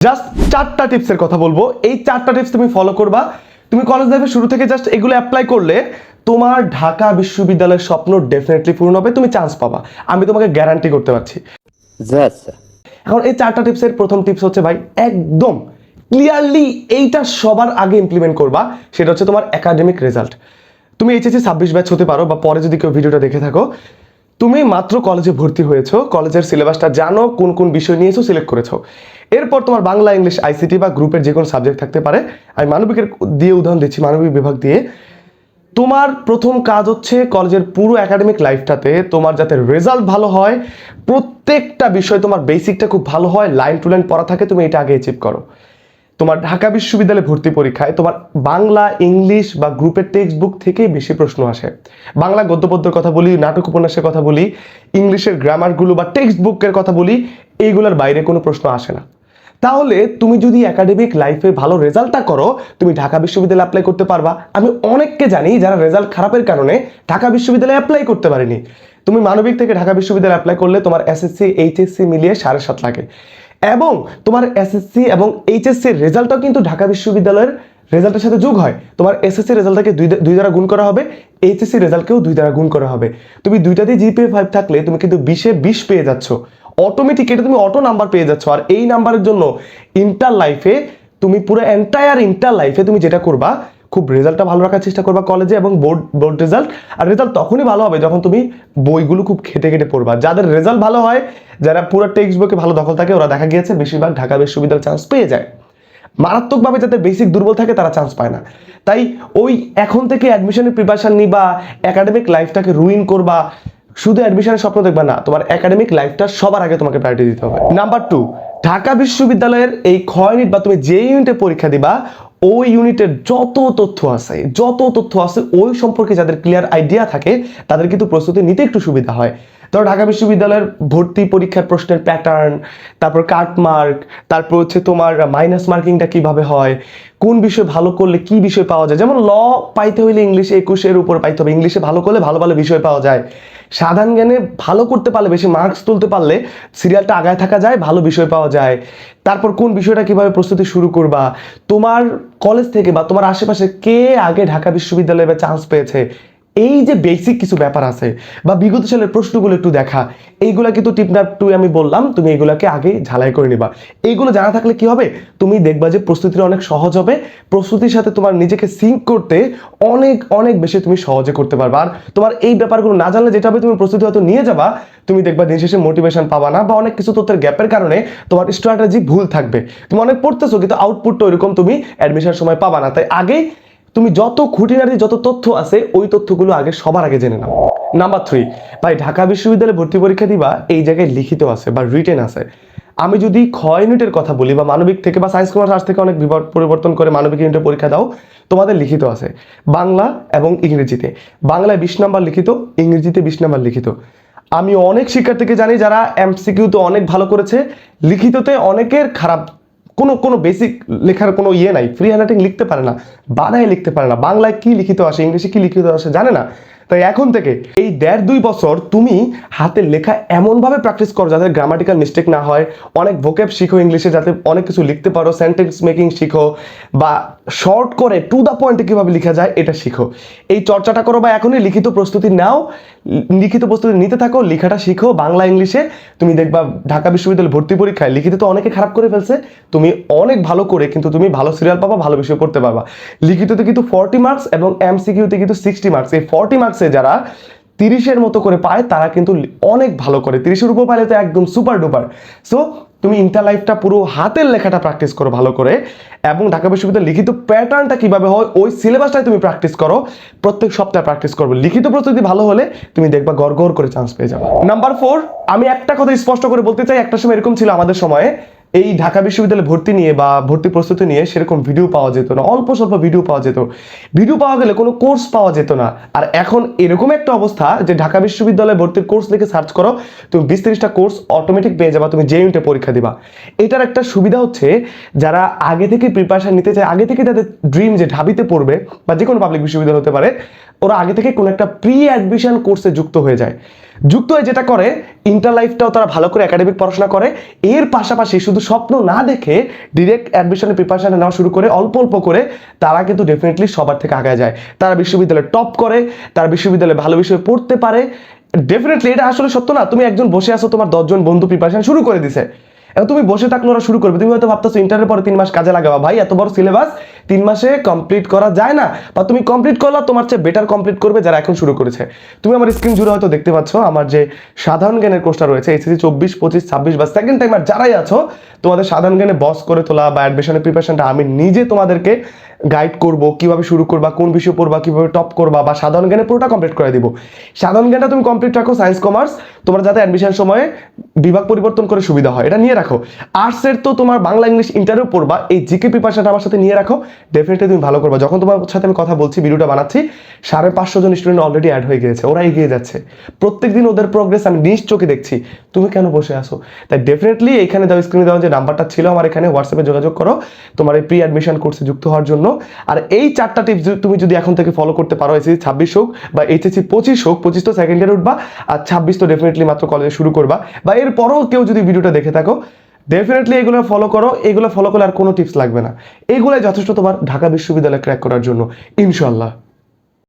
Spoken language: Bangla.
জাস্ট চারটা টিপসের কথা বলব। এই চারটা টিপস তুমি ফলো করবা। তুমি কলেজ লাইফে শুরু থেকে জাস্ট এগুলো অ্যাপ্লাই করলে তোমার ঢাকা বিশ্ববিদ্যালয়ের স্বপ্ন ডেফিনেটলি পূর্ণ হবে। তুমি চান্স পাবা। আমি তোমাকে গ্যারান্টি করতে পারছি। এখন এই চারটা টিপসের প্রথম টিপস হচ্ছে ভাই একদম ক্লিয়ারলি এইটা সবার আগে ইমপ্লিমেন্ট করবা। সেটা হচ্ছে তোমার একাডেমিক রেজাল্ট তুমি এইচএসসি ছাব্বিশ ব্যাচ হতে পারো বা পরে যদি কেউ ভিডিওটা দেখে থাকো। তুমি মাত্র কলেজে ভর্তি হয়েছো কলেজের সিলেবাসটা জানো, কোন কোন বিষয় নিয়েছো সিলেক্ট করেছ। এরপর তোমার বাংলা, ইংলিশ আইসিটি বা গ্রুপের যে কোনো সাবজেক্ট থাকতে পারে। আমি মানবিকের দিয়ে উদাহরণ দিচ্ছি, মানবিক বিভাগ দিয়ে। তোমার প্রথম কাজ হচ্ছে কলেজের পুরো একাডেমিক লাইফটাতে তোমার যাতে রেজাল্ট ভালো হয়, প্রত্যেকটা বিষয় তোমার বেসিকটা খুব ভালো হয় লাইন টু লাইন পড়া থাকে, তুমি এটা আগে অ্যাচিভ করো। তোমার ঢাকা বিশ্ববিদ্যালয়ে ভর্তি পরীক্ষায় তোমার বাংলা, ইংলিশ বা গ্রুপের টেক্সট বুক থেকেই বেশি প্রশ্ন আসে। বাংলা গদ্য পদ্যের কথা বলি, নাটক উপন্যাসের কথা বলি, ইংলিশের গ্রামারগুলো বা টেক্সট বুকের কথা বলি, এইগুলোর বাইরে কোনো প্রশ্ন আসে না। তাহলে তুমি যদি একাডেমিক লাইফে ভালো রেজাল্টটা করো, তুমি ঢাকা বিশ্ববিদ্যালয়ে অ্যাপ্লাই করতে পারবা। আমি অনেককে জানি যারা রেজাল্ট খারাপের কারণে ঢাকা বিশ্ববিদ্যালয়ে অ্যাপ্লাই করতে পারেনি। তুমি মানবিক থেকে ঢাকা বিশ্ববিদ্যালয়ে অ্যাপ্লাই করলে তোমার এসএসসি এইচএসসি মিলিয়ে সাড়ে সাত লাগে। এবং তোমার এসএসসি এবং এইচএসসির রেজাল্টটাও কিন্তু ঢাকা বিশ্ববিদ্যালয়ের রেজাল্টের সাথে যোগ হয়। তোমার এসএসসি রেজাল্টটাকে দুই দুই দ্বারা গুণ করা হবে এইচএসসি রেজাল্টকেও দুই দ্বারা গুণ করা হবে। তুমি দুইটাতেই জিপিএ ফাইভ থাকলে তুমি কিন্তু বিশে বিশ পেয়ে যাচ্ছ। অটোমেটিক এটা তুমি অটো নাম্বার পেয়ে যাচ্ছ। আর এই নাম্বারের জন্য ইন্টার লাইফে তুমি পুরো এন্টায়ার ইন্টার লাইফে তুমি যেটা করবা খুব রেজাল্টটা ভালো রাখার চেষ্টা করবা কলেজে এবং বোর্ড বোর্ড রেজাল্ট আর রেজাল্ট তখনই ভালো হবে যখন তুমি বইগুলো খুব খেটে খেটে পড়বা। যাদের রেজাল্ট ভালো হয়, যারা পুরো টেক্সট বুকে ভালো দখল থাকে, ওরা দেখা গিয়েছে বেশিরভাগ ঢাকা বিশ্ববিদ্যালয় চান্স পেয়ে যায়। মারাত্মকভাবে যাতে বেসিক দুর্বল থাকে, তারা চান্স পায় না। তাই ওই এখন থেকে অ্যাডমিশনের প্রিপারেশন নিবা একাডেমিক লাইফটাকে রুইন করবা। শুধু অ্যাডমিশনের স্বপ্ন দেখবা না, তোমার একাডেমিক লাইফটা সবার আগে তোমাকে প্রায়োরিটি দিতে হবে। নাম্বার টু ঢাকা বিশ্ববিদ্যালয়ের এই ক্ষয় বা তুমি যে ইউনিটে পরীক্ষা দিবা ওই ইউনিটের যত তথ্য আছে, যত তথ্য আছে, ওই সম্পর্কে যাদের ক্লিয়ার আইডিয়া থাকে, তাদের কিন্তু প্রস্তুতি নিতে একটু সুবিধা হয়। ধরো ঢাকা বিশ্ববিদ্যালয়ের ভর্তি পরীক্ষার প্রশ্নের প্যাটার্ন তারপর কাট মার্ক তারপর হচ্ছে তোমার মাইনাস মার্কিংটা কীভাবে হয়, কোন বিষয় ভালো করলে কি বিষয় পাওয়া যায়? যেমন ল পাইতে হইলে ইংলিশে একুশের উপর পাইতে হবে। ইংলিশে ভালো করলে ভালো ভালো বিষয় পাওয়া যায়। সাধারণ জ্ঞানে ভালো করতে পারলে, বেশি মার্কস তুলতে পারলে সিরিয়ালটা আগায় থাকা যায়, ভালো বিষয় পাওয়া যায়। তারপর কোন বিষয়টা কীভাবে প্রস্তুতি শুরু করবা? তোমার কলেজ থেকে বা তোমার আশেপাশে কে আগে ঢাকা বিশ্ববিদ্যালয়ে বা চান্স পেয়েছে? এই যে বেসিক কিছু ব্যাপার আছে বা বিগত সালের প্রশ্নগুলো একটু দেখা, এইগুলা কিন্তু টিপ নাম্বার টু আমি বললাম, তুমি এইগুলাকে আগে ঝালাই করে নিবা। এইগুলো জানা থাকলে কি হবে? তুমি দেখবা যে প্রস্তুতিটা অনেক সহজ হবে, প্রস্তুতির সাথে তোমার নিজেকে সিঙ্ক করতে অনেক অনেক বেশি তুমি সহজে করতে পারবা। আর তোমার এই ব্যাপারগুলো না জানলে যেটা হবে, তুমি প্রস্তুতি হয়তো নিয়ে যাবা, তুমি দেখবা দিন শেষে মোটিভেশন পাবা না বা অনেক কিছু তথ্যের গ্যাপের কারণে তোমার স্ট্র্যাটেজি ভুল থাকবে। তুমি অনেক পড়তেছো, কিন্তু আউটপুটটা ওইরকম তুমি অ্যাডমিশন সময় পাবা না। তাই আগেই তুমি যত খুঁটিনাটি, যত তথ্য আছে, ওই তথ্যগুলো আগে সবার আগে জেনে নাও। নাম্বার থ্রি ভাই, ঢাকা বিশ্ববিদ্যালয়ে ভর্তি পরীক্ষা দিবা, এই জায়গায় লিখিত আছে বা রিটেন আছে। আমি যদি ক্ষয় ইউনিটের কথা বলি বা মানবিক থেকে বা সায়েন্স কমার্স আর্টস থেকে অনেক পরিবর্তন করে মানবিক ইউনিটের পরীক্ষা দাও, তোমাদের লিখিত আছে। বাংলা এবং ইংরেজিতে। বাংলায় বিশ নাম্বার লিখিত, ইংরেজিতে বিশ নাম্বার লিখিত। আমি অনেক শিক্ষার্থীকে জানি যারা এমসিকিউতে অনেক ভালো করেছে, লিখিততে অনেকের খারাপ কোনো কোনো বেসিক লেখার কোনো ইয়ে নাই ফ্রি হ্যান্ড লিখতে পারে না বানায় লিখতে পারে না, বাংলায় কি লিখিত আসে, ইংলিশে কি লিখিত আসে জানে না। তাই এখন থেকে এই দেড় দুই বছর তুমি হাতের লেখা এমনভাবে প্র্যাকটিস করো যাতে গ্রামাটিক্যাল মিস্টেক না হয়, অনেক ভোকেব শিখো ইংলিশে যাতে অনেক কিছু লিখতে পারো সেন্টেন্স মেকিং শিখো বা শর্ট করে টু দ্য পয়েন্টে কীভাবে লেখা যায় এটা শিখো। এই চর্চাটা করো বা এখনই লিখিত প্রস্তুতি নাও, লিখিত প্রস্তুতি নিতে থাকো, লেখাটা শিখো বাংলা ইংলিশে তুমি দেখবা ঢাকা বিশ্ববিদ্যালয় ভর্তি পরীক্ষায় লিখিত তো অনেকে খারাপ করে ফেলছে, তুমি অনেক ভালো করে কিন্তু তুমি ভালো সিরিয়াল পাবা, ভালো বিষয় পড়তে পারবা। লিখিততে কিন্তু ফর্টি মার্কস এবং এমসিকিউতে কিন্তু সিক্সটি মার্কস এই ফর্টি মার্কসে যারা তিরিশের মতো করে পায়, তারা কিন্তু অনেক ভালো করে। তিরিশের উপর পাইলে তো একদম সুপার ডুপার সো তুমি ইন্টার লাইফটা পুরো হাতের লেখাটা প্র্যাকটিস করো ভালো করে এবং ঢাকা বিশ্ববিদ্যালয় লিখিত প্যাটার্নটা কীভাবে হয়, ওই সিলেবাসটাই তুমি প্র্যাকটিস করো। প্রত্যেক সপ্তাহে প্র্যাকটিস করবে। লিখিত প্রস্তুতি ভালো হলে তুমি দেখবা গড় গড় করে চান্স পেয়ে যাবে। নাম্বার ফোর আমি একটা কথা স্পষ্ট করে বলতে চাই, একটা সময় এরকম ছিল আমাদের সময়ে এই ঢাকা বিশ্ববিদ্যালয়ে ভর্তি নিয়ে বা ভর্তি প্রস্তুতি নিয়ে সেরকম ভিডিও পাওয়া যেত না, অল্প স্বল্প ভিডিও পাওয়া যেত। ভিডিও পাওয়া গেলে কোনো কোর্স পাওয়া যেত না। আর এখন এরকম একটা অবস্থা যে ঢাকা বিশ্ববিদ্যালয়ে ভর্তির কোর্স লিখে সার্চ করো, তুমি বিশ তিরিশটা কোর্স অটোমেটিক পেয়ে যাবা, তুমি যে ইউনিটে পরীক্ষা দিবা। এটার একটা সুবিধা হচ্ছে যারা আগে থেকে প্রিপারেশন নিতে চায়, আগে থেকে তাদের ড্রিম যে ঢাবিতে পড়বে বা যে কোনো পাবলিক বিশ্ববিদ্যালয় হতে পারে ওরা আগে থেকে কোনো একটা প্রি অ্যাডমিশন কোর্সে যুক্ত হয়ে যায়। যুক্ত হয়ে যেটা করে ইন্টার লাইফটাও তারা ভালো করে একাডেমিক পড়াশোনা করে। এর পাশাপাশি শুধু স্বপ্ন না দেখে ডিরেক্ট অ্যাডমিশনের প্রিপারেশন নেওয়া শুরু করে, অল্প অল্প করে, তারা কিন্তু ডেফিনেটলি সবার থেকে আগে যায়। তারা বিশ্ববিদ্যালয়ে টপ করে, তারা বিশ্ববিদ্যালয়ে ভালো বিষয়ে পড়তে পারে। ডেফিনেটলি এটা আসলে সত্য না, তুমি একজন বসে আছো, তোমার দশজন বন্ধু প্রিপারেশন শুরু করে দিছে। এখন তুমি বসে থাকলে ওরা শুরু করবে। তুমি হয়তো ভাবতেছো ইন্টারের পরে তিন মাস কাজে লাগাবা। ভাই, এত বড় সিলেবাস তিন মাসে কমপ্লিট করা যায় না? বা তুমি কমপ্লিট করলা তোমার চেয়ে বেটার কমপ্লিট করবে যারা এখন শুরু করেছে। তুমি আমার স্ক্রিন জুড়ে হয়তো দেখতে পাচ্ছ, আমার যে সাধারণ জ্ঞানের কোর্সটা রয়েছে এইচএসি চব্বিশ, পঁচিশ, ছাব্বিশ বা সেকেন্ড টাইমার যারাই আছো, তোমাদের সাধারণ জ্ঞানে বস করে তোলা বা অ্যাডমিশনের প্রিপারেশনটা আমি নিজে তোমাদেরকে গাইড করব, কীভাবে শুরু করবা, কোন বিষয় পড়বা, কীভাবে টপ করবা, বা সাধারণ জ্ঞানে পুরোটা কমপ্লিট করে দিব। সাধারণ জ্ঞানটা তুমি কমপ্লিট রাখো সায়েন্স কমার্স তোমার যাতে অ্যাডমিশন সময়ে বিভাগ পরিবর্তন করে সুবিধা হয়। এটা নিয়ে রাখো। আর্টসের তো তোমার বাংলা, ইংলিশ ইন্টারভিউ পড়বা, এই জিকে প্রিপারেশনটা আমার সাথে নিয়ে রাখো। ডেফিনেটলি তুমি ভালো করবা। যখন তোমার সাথে আমি কথা বলছি ভিডিওটা বানাচ্ছি, সাড়ে পাঁচশো জন স্টুডেন্ট অলরেডি অ্যাড হয়ে গিয়েছে, ওরা এগিয়ে যাচ্ছে। প্রত্যেকদিন ওদের প্রোগ্রেস আমি নিজ চোখে দেখছি। তুমি কেন বসে আসো তাই ডেফিনেটলি এখানে দাও স্ক্রিনে দেওয়া যে নাম্বারটা ছিল, আমার এখানে হোয়াটসঅ্যাপে যোগাযোগ করো। তোমার এই প্রি অ্যাডমিশন কোর্সে যুক্ত হওয়ার জন্য আর এই চারটা টিপস তুমি যদি এখন থেকে ফলো করতে পারো এসএসসি ছাব্বিশ হোক বা এইচএসসি পঁচিশ হোক, পঁচিশ তো সেকেন্ড ইয়ার উঠবা, আর ছাব্বিশ তো ডেফিনেটলি মাত্র কলেজে শুরু করবা। বা এরপরও কেউ যদি ভিডিওটা দেখে থাকো ডেফিনেটলি এগুলো ফলো করো। এগুলো ফলো করলে আর কোনো টিপস লাগবে না। এগুলোই যথেষ্ট তোমার ঢাকা বিশ্ববিদ্যালয় ক্র্যাক করার জন্য। ইনশাল্লাহ